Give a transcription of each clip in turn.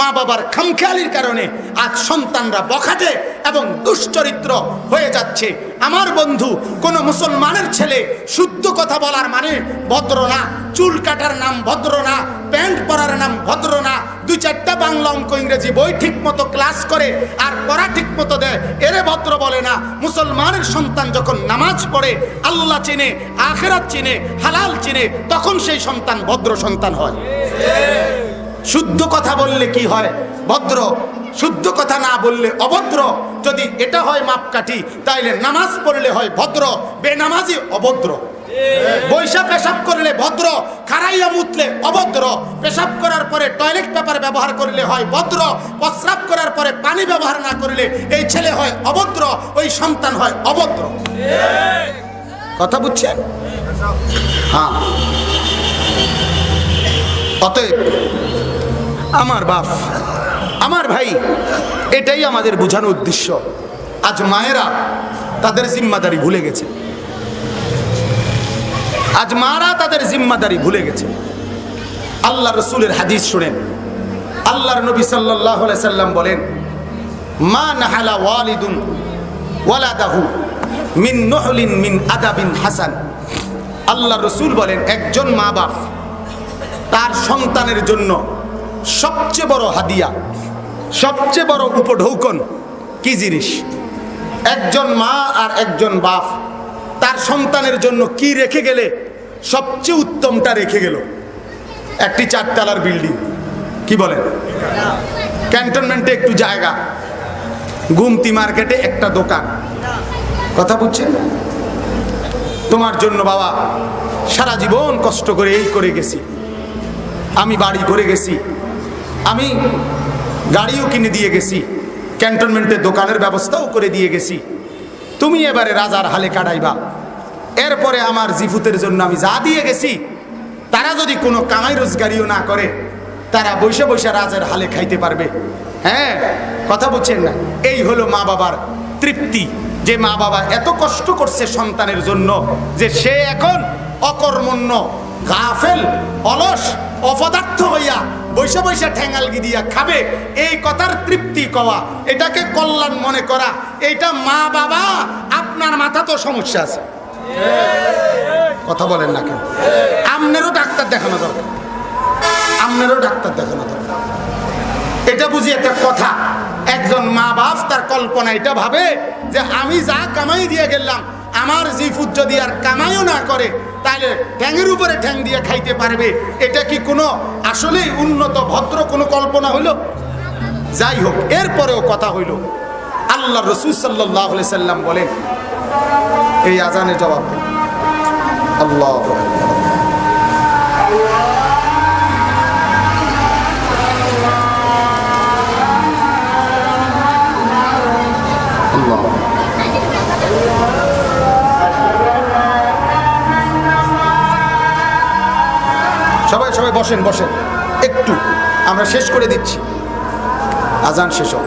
মা বাবার খামখেয়ালির কারণে আজ সন্তানরা বখাটে এবং দুশ্চরিত্র হয়ে যাচ্ছে। আমার বন্ধু, কোন মুসলমানের ছেলে শুদ্ধ কথা বলার মানে ভদ্র না চুল কাটার নাম ভদ্র না প্যান্ট পরার নাম ভদ্র না দুই চারটা বাংলা অঙ্ক ইংরেজি বই ঠিক মতো ক্লাস করে আর পড়া ঠিক মতো দেয়, এরে ভদ্র বলে না। মুসলমানের সন্তান যখন নামাজ পড়ে, আল্লাহ চিনে, আখেরাত চিনে, হালাল চিনে, তখন সেই সন্তান ভদ্র সন্তান হয়। শুদ্ধ কথা বললে কি হয়? ভদ্র। শুদ্ধ কথা না বললে অভদ্র। যদি এটা হয় মাপকাঠি, তাইলে নামাজ পড়লে হয় ভদ্র, বেনামাজি অভদ্র। বৈশা পেশাব করলে ভদ্র, খারাইয়া মুতলে অভদ্র। পেশাব করার পরে টয়লেট পেপার ব্যবহার করলে হয় ভদ্র, প্রস্রাব করার পরে পানি ব্যবহার না করলে এই ছেলে হয় অভদ্র, ওই সন্তান হয় অভদ্র। কথা বুঝছেন? হ্যাঁ। অতএব, আমার বাপ, আমার ভাই, এটাই আমাদের বোঝানোর উদ্দেশ্য। আজ মায়েরা তাদের জিম্মাদারি ভুলে গেছে। আজ মারা তাদের জিম্মাদারি ভুলে গেছে। আল্লাহ রসুলের হাদিস শুনেন। আল্লাহর নবী সাল্লাহ সাল্লাম বলেন, মা নাহালা ওয়ালিদুন ওয়ালাদাহু মিন নহলিন মিন আদাবিন হাসান। আল্লাহ রসুল বলেন, একজন মা বাপ তার সন্তানের জন্য সবচেয়ে বড় হাদিয়া, সবচেয়ে বড় উপঢৌকন কি জিনিস? একজন মা আর একজন বাপ, তার সন্তানের জন্য কি রেখে গেলে সবচেয়ে উত্তমটা রেখে গেল? একটি চারতলার বিল্ডিং, কি বলেন? ক্যান্টনমেন্টে একটু জায়গা, গুমতি মার্কেটে একটা দোকান। কথা বুঝছেন তোমার জন্য বাবা, সারা জীবন কষ্ট করে এই করে গেছি। আমি বাড়ি করে গেছি। আমি গাড়িও কিনে দিয়ে গেছি। ক্যান্টনমেন্টের দোকানের ব্যবস্থাও করে দিয়ে গেছি। তুমি এবারে রাজার হালে কাটাইবা। এরপরে আমার জিফুতের জন্য আমি যা দিয়ে গেছি, তারা যদি কোনো কামাই রোজগারিও না করে, তারা বসে বসে রাজার হালে খাইতে পারবে। হ্যাঁ কথা বলছেন না? এই হলো মা বাবার তৃপ্তি, যে মা বাবা এত কষ্ট করছে সন্তানের জন্য, যে সে এখন অকর্মণ্য, গাফেল, অলস অপদার্থ হইয়া বৈশা বৈশা ঠ্যাঙ্গালগি দিয়া খাবে, এই কথার তৃপ্তি কওয়া। এটাকে কল্যাণ মনে করা। এটা মা বাবা, আপনার মাথা তো সমস্যা আছে। কথা বলেন না কেন? আমনেরও ডাক্তার দেখানো দরকার। আমনেরও ডাক্তার দেখানো দরকার। এটা বুঝি একটা কথা। একজন মা বাপ তার কল্পনা এটা ভাবে যে আমি যা কামাই দিয়ে গেলাম আমার জিফুত যদি আর কামাইও না করে, তাহলে ঠ্যাংয়ের উপরে ঠ্যাং দিয়ে খাইতে পারবে। এটা কি কোনো আসলেই উন্নত, ভদ্র কোনো কল্পনা হইল? যাই হোক, এরপরেও কথা হইল। আল্লাহ রসুল সাল্লাহ সাল্লাম বলেন, এই আজানে জবাব আল্লাহ সবাই বসেন বসেন। একটু। আমরা শেষ করে দিচ্ছি। আজান শেষ হোক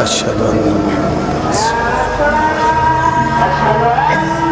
Eşhedü en la ilahe illallah.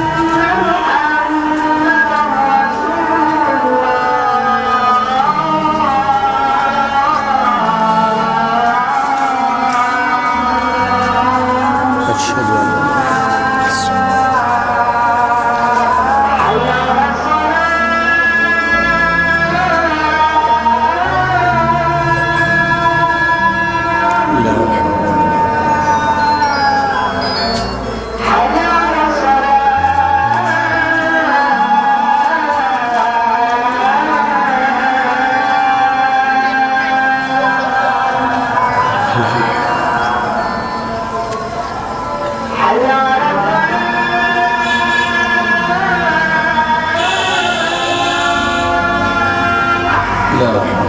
감사합니다.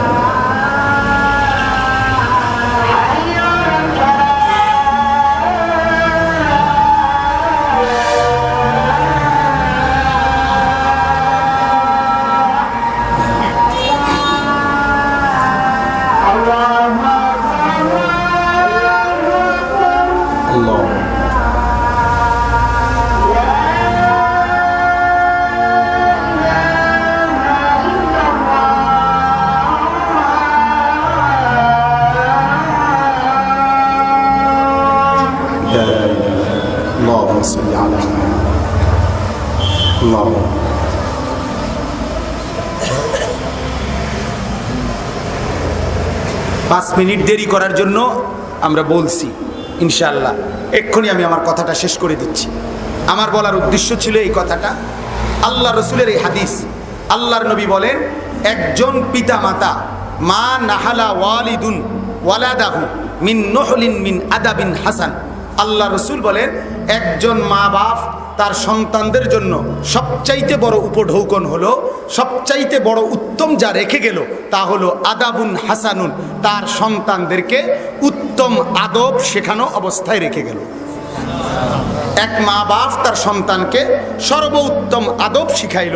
Minute দেরি করার জন্য আমরা বলছি ইনশাল্লাহ এক্ষুনি আমি আমার কথাটা শেষ করে দিচ্ছি। আমার বলার উদ্দেশ্য ছিল এই কথাটা। আল্লাহ রসুলের এই হাদিস, আল্লাহর নবী বলেন, একজন পিতা মাতা মা নাহালা ওয়ালিদুন ওয়ালাদাহু মিন নহলিন মিন আদাবিন হাসান। আল্লাহ রসুল বলেন, একজন মা বাপ তার সন্তানদের জন্য সবচাইতে বড় উপঢৌকন হলো, সবচাইতে বড় উত্তম যা রেখে গেল তা হলো আদাবুন হাসানুন, তার সন্তানদেরকে উত্তম আদব শেখানো অবস্থায় রেখে গেল। এক মা বাপ তার সন্তানকে সর্বোত্তম আদব শিখাইল,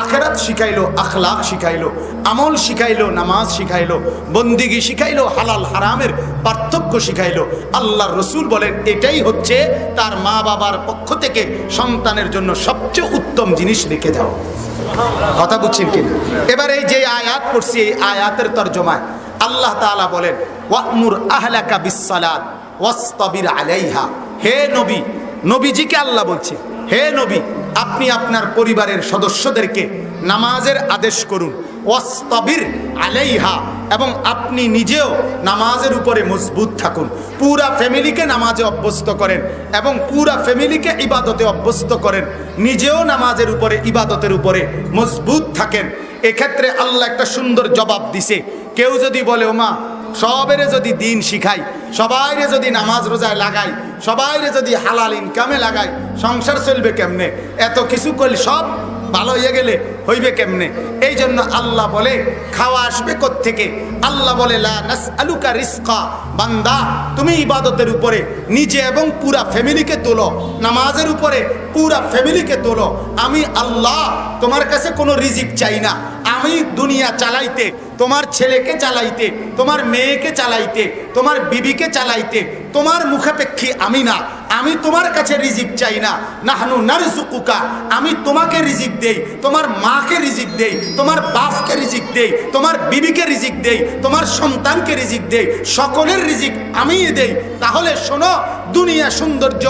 আখেরাত শিখাইল আখলাক শিখাইল, আমল শিখাইল, নামাজ শিখাইল, বন্দিগি শিখাইল, হালাল হারামের পার্থক্য শিখাইলো। আল্লাহর রসুল বলেন, এটাই হচ্ছে তার মা বাবার পক্ষ থেকে সন্তানের জন্য সবচেয়ে উত্তম জিনিস রেখে যাও কথা বুঝছেন কিনা এবার এই যে আয়াত পড়ছি, এই আয়াতের তর্জমায় আল্লাহ তাআলা বলেন, ওয়ামুর আহলাকা বিসসালাত ওয়াস্তবির আলাইহা। হে নবী, নবীজিকে আল্লাহ বলছে, হে নবী, আপনি আপনার পরিবারের সদস্যদেরকে নামাজের আদেশ করুন ওয়াস্তাবির আলাইহা, এবং আপনি নিজেও নামাজের উপরে মজবুত থাকুন। পুরা ফ্যামিলিকে নামাজে অভ্যস্ত করেন এবং পুরা ফ্যামিলিকে ইবাদতে অভ্যস্ত করেন। নিজেও নামাজের উপরে, ইবাদতের উপরে মজবুত থাকেন। এক্ষেত্রে আল্লাহ একটা সুন্দর জবাব দিছে। কেউ যদি বলে, ওমা সবেরে যদি দিন শিখাই, সবাইরে যদি নামাজ রোজায় লাগাই, সবাইরে যদি হালাল ইনকামে লাগাই, সংসার চলবে কেমনে? এত কিছু করলে সব ভালো হয়ে গেলে হইবে কেমনে? এই জন্য আল্লাহ বলে, খাওয়া আসবে থেকে আল্লাহ বলে, লা নাসআলুকা রিজকা। বান্দা, তুমি ইবাদতের উপরে, নিজে এবং পুরা ফ্যামিলিকে তোলো। নামাজের উপরে, পুরা ফ্যামিলিকে তোলো। আমি আল্লাহ, তোমার কাছে কোনো রিজিক চাই না। আমি দুনিয়া চালাইতে, তোমার ছেলেকে চালাইতে, তোমার মেয়েকে চালাইতে, তোমার বিবিকে চালাইতে, তোমার মুখাপেক্ষী আমি না। আমি তোমার কাছে রিজিক চাই না। নাহনু নারসুকুকা, আমি তোমাকে রিজিক দেই, তোমার মাকে রিজিক দেই, তোমার বাপকে রিজিক দেই, তোমার বিবিকে রিজিক দেই, তোমার সন্তানকে রিজিক দেই, সকলের রিজিক আমিই দেই। তাহলে শোনো, দুনিয়া সৌন্দর্য,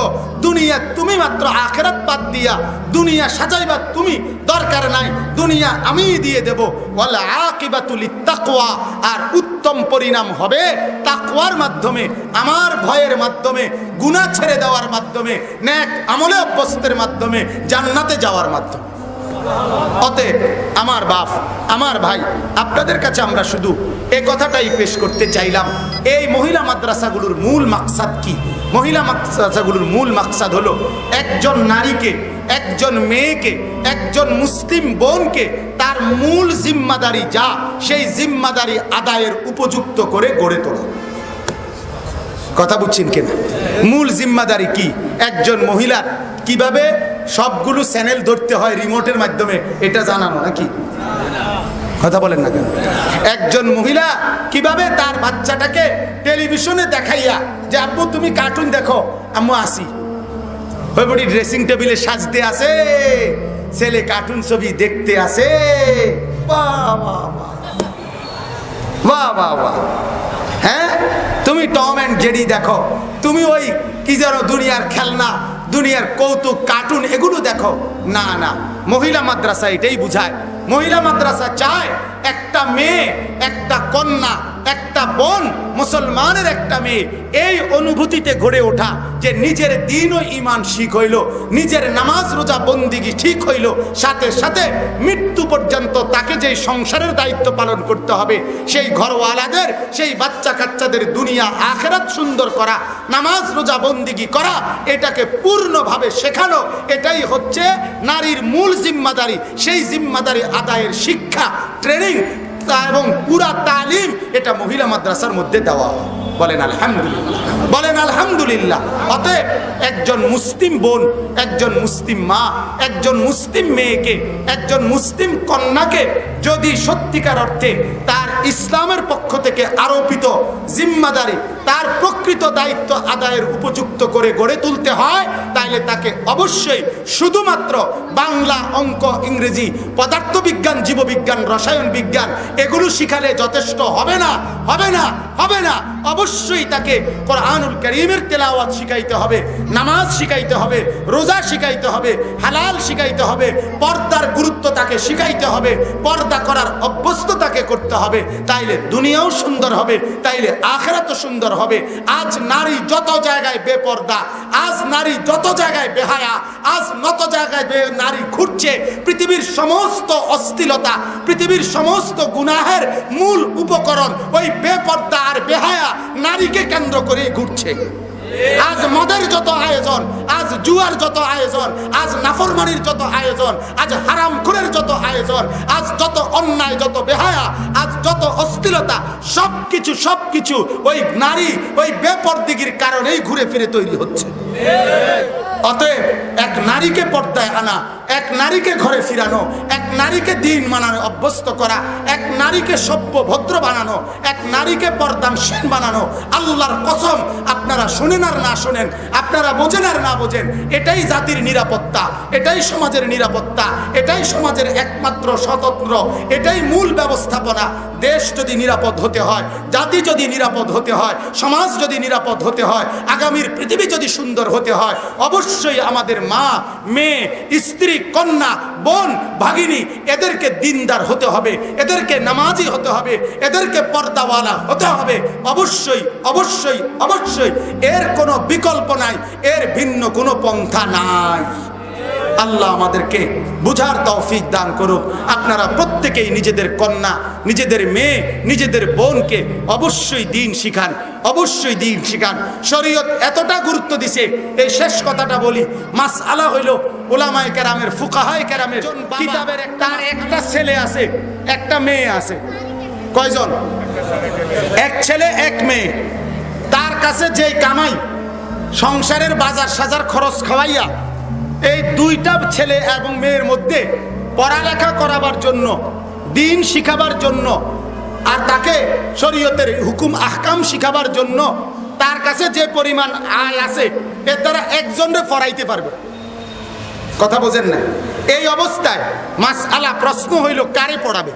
দুনিয়া তুমি মাত্র আখেরাত বাদ দিয়া, দুনিয়া সাজাইবা তুমি, দরকার নাই, দুনিয়া আমিই দিয়ে দেব। ওয়ালা আকিবাতুল তাকওয়া আর উত্তম পরিণাম হবে তাকওয়ার মাধ্যমে, আমার ভয়ের মাধ্যমে, গুনাহ ছেড়ে দেওয়ার মাধ্যমে, নেক আমলে অভ্যস্তের মাধ্যমে, জান্নাতে যাওয়ার মাধ্যমে। অতএব আমার বাপ, আমার ভাই, আপনাদের কাছে আমরা শুধু এ কথাটাই পেশ করতে চাইলাম। এই মহিলা মাদ্রাসাগুলোর মূল মাকসাদ কি? মহিলা মাদ্রাসাগুলোর মূল মাকসাদ হলো একজন নারীকে, একজন মেয়েকে, একজন মুসলিম বোনকে তার মূল জিম্মাদারি যা, সেই জিম্মাদারি আদায়ের উপযুক্ত করে গড়ে তোলা। কথা বুঝছেন কিনা? মূল জিম্মাদারি কি? একজন মহিলা কীভাবে সবগুলো চ্যানেল ধরতে হয় রিমোটের মাধ্যমে, এটা জানানো নাকি? কথা বলেন না কেন? একজন মহিলা কীভাবে তার বাচ্চাটাকে টেলিভিশনে দেখাইয়া যে, আব্বু, তুমি কার্টুন দেখো, আম্মু, আসি। বড়ি ড্রেসিং টেবিলে সাজতে আসে, ছেলে কার্টুন ছবি দেখতে আসে। বাহ বাহ বাহ। হ্যাঁ? তুমি টম অ্যান্ড জেডি দেখো। তুমি ওই কি যেন দুনিয়ার খেলনা, দুনিয়ার কৌতুক কার্টুন এগুলো দেখো। না না, মহিলা মাদ্রাসা এটাই বুঝায়। মহিলা মাদ্রাসা চায় একটা মেয়ে, একটা কন্যা, একটা বোন, মুসলমানের একটা মেয়ে, এই অনুভূতিতে গড়ে ওঠা যে নিজের দিন ও ইমান শিখ হইল, নিজের নামাজ রোজা বন্দিগি ঠিক হইল, সাথে সাথে মৃত্যু পর্যন্ত তাকে যেই সংসারের দায়িত্ব পালন করতে হবে, সেই ঘরওয়ালাদের, সেই বাচ্চা কাচ্চাদের দুনিয়া আখেরাত সুন্দর করা, নামাজ রোজা বন্দিগি করা, এটাকে পূর্ণভাবে শেখানো, এটাই হচ্ছে নারীর মূল জিম্মাদারি, সেই জিম্মাদারি আদায়ের শিক্ষা, ট্রেনিং এবং পুরা তালিম এটা মহিলা মাদ্রাসার মধ্যে দেওয়া হয়। বলেন আলহামদুলিল্লাহ। বলেন আলহামদুলিল্লাহ। অতএব একজন মুসলিম বোন, একজন মুসলিম মা, একজন মুসলিম মেয়েকে, একজন মুসলিম কন্যাকে যদি সত্যিকার অর্থে তার ইসলামের পক্ষ থেকে আরোপিত জিম্মাদারি, তার প্রকৃত দায়িত্ব আদায়ের উপযুক্ত করে গড়ে তুলতে হয়, তাইলে তাকে অবশ্যই শুধুমাত্র বাংলা অঙ্ক, ইংরেজি, পদার্থবিজ্ঞান, জীববিজ্ঞান, রসায়ন বিজ্ঞান এগুলো শিখালে যথেষ্ট হবে না হবে না হবে না। অবশ্যই তাকে কোরআনুল করিমের তেলাওয়াত শিখাইতে হবে, নামাজ শিখাইতে হবে, রোজা শিখাইতে হবে, হালাল শিখাইতে হবে, পর্দার গুরুত্ব তাকে শিখাইতে হবে, পর্দা করার অভ্যস্ত তাকে করতে হবে। তাইলে দুনিয়াও সুন্দর হবে, তাইলে আখেরাতও সুন্দর হবে। আজ নারী যত জায়গায় বেপর্দা, আজ নারী যত জায়গায় বেহায়া, আজ নত জায়গায় নারী ঘুরছে, পৃথিবীর সমস্ত অস্থিলতা, পৃথিবীর সমস্ত গুনাহের মূল উপকরণ ওই বেপর্দা আর বেহায়া নারীকে কেন্দ্র করে ঘুরছে। আজ মদের যত আয়োজন, আজ জুয়ার যত আয়োজন, আজ নাফরমানির যত আয়োজন, আজ হারাম খুনের যত আয়োজন, আজ যত অন্যায়, যত বেহায়া, আজ যত অস্থিরতা সব কিছু সব কিছু ওই নারী, ওই বেপর বেপরদিগির কারণেই ঘুরে ফিরে তৈরি হচ্ছে। অতএব এক নারীকে পর্দায় আনা এক নারীকে ঘরে ফিরানো, এক নারীকে দিন মানানো, অভ্যস্ত করা, এক নারীকে সভ্য ভদ্র বানানো, এক নারীকে পর্দানশীল বানানো, আল্লাহর কসম, আপনারা শোনেন আর না শোনেন, আপনারা বোঝেন আর না বোঝেন, এটাই জাতির নিরাপত্তা, এটাই সমাজের নিরাপত্তা, এটাই সমাজের একমাত্র স্বতন্ত্র, এটাই মূল ব্যবস্থাপনা। দেশ যদি নিরাপদ হতে হয়, জাতি যদি নিরাপদ হতে হয়, সমাজ যদি নিরাপদ হতে হয়, আগামীর পৃথিবী যদি সুন্দর হতে হয়, অবশ্যই আমাদের মা, মেয়ে, স্ত্রী কন্যা, বোন, ভাগিনী, এদেরকে দিনদার হতে হবে, এদেরকে নামাজি হতে হবে, এদেরকে পর্দাওয়ালা হতে হবে। অবশ্যই অবশ্যই অবশ্যই, এর কোনো বিকল্প নাই, এর ভিন্ন কোনো পন্থা নাই। আল্লাহ আমাদেরকে বুঝার তৌফিক দান করুক। আপনারা প্রত্যেকেই নিজেদের কন্যা নিজেদের মেয়ে নিজেদের বোনকে অবশ্যই দিন শিখান অবশ্যই দিন শিখান। শরীয়ত এতটা গুরুত্ব দিছে এই শেষ কথাটা বলি মাস আলা হইল ওলামায় কেরামের ফুকাহায় কেরামের কিতাবের একটা একটা ছেলে আছে একটা মেয়ে আছে। কয়জন? এক ছেলে এক মেয়ে। তার কাছে যেই কামাই সংসারের বাজার সাজার খরচ খাওয়াইয়া এই দুইটা ছেলে এবং মেয়ের মধ্যে পড়ালেখা করাবার জন্য, দিন শিখাবার জন্য আর তাকে শরীয়তের হুকুম, আহকাম শিখাবার জন্য তার কাছে যে পরিমাণ আয় আছে, এর দ্বারা একজনরে পড়াইতে পারবে। কথা বোঝেন না? এই অবস্থায় মাস আলা প্রশ্ন হইল, কারে পড়াবে?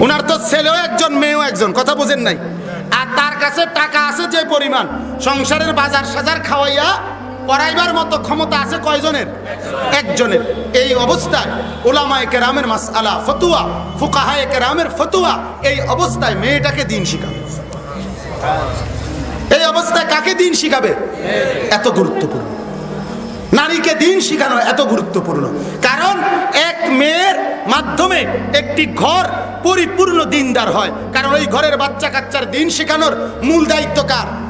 ওনার তো ছেলেও একজন, মেয়েও একজন, কথা বোঝেন নাই? আর তার কাছে টাকা আছে যে পরিমাণ, সংসারের বাজার সাজার খাওয়াইয়া পড়াইবার মতো ক্ষমতা আছে কয়জনের? একজনের। এই অবস্থায় ওলামায় কেরামের মাস আলা ফতুয়া ফুকাহা ফুকাহায় কেরামের ফতুয়া, এই অবস্থায় মেয়েটাকে দিন শিখাবে। এই অবস্থায় কাকে দিন শিখাবে? এত গুরুত্বপূর্ণ। নারীকে দিন শিখানো এত গুরুত্বপূর্ণ। কারণ এক মেয়ের মাধ্যমে একটি ঘর পরিপূর্ণ দিনদার হয়। কারণ ওই ঘরের বাচ্চা কাচ্চার দিন শেখানোর মূল দায়িত্ব কার?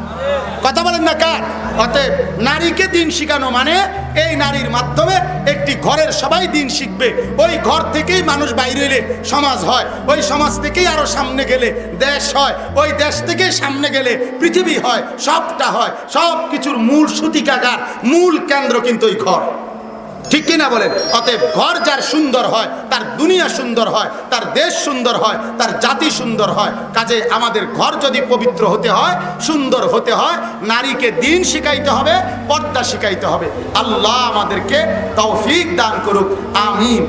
কথা বলেন না কার? অতএব নারীকে দিন শিখানো মানে এই নারীর মাধ্যমে একটি ঘরের সবাই দিন শিখবে। ওই ঘর থেকেই মানুষ বাইরে এলে সমাজ হয়, ওই সমাজ থেকেই আরও সামনে গেলে দেশ হয়, ওই দেশ থেকে সামনে গেলে পৃথিবী হয়, সবটা হয় সব কিছুর মূল সূতিকাগার, মূল কেন্দ্র কিন্তু ওই ঘর। ঠিক কিনা বলেন? অতএব ঘর যার সুন্দর হয়, তার দুনিয়া সুন্দর হয়, তার দেশ সুন্দর হয়, তার জাতি সুন্দর হয়, কাজে আমাদের ঘর যদি পবিত্র হতে হয়, সুন্দর হতে হয়, নারীকে দিন শিখাইতে হবে, পর্দা শিখাইতে হবে। আল্লাহ আমাদেরকে তৌফিক দান করুক, আমিন।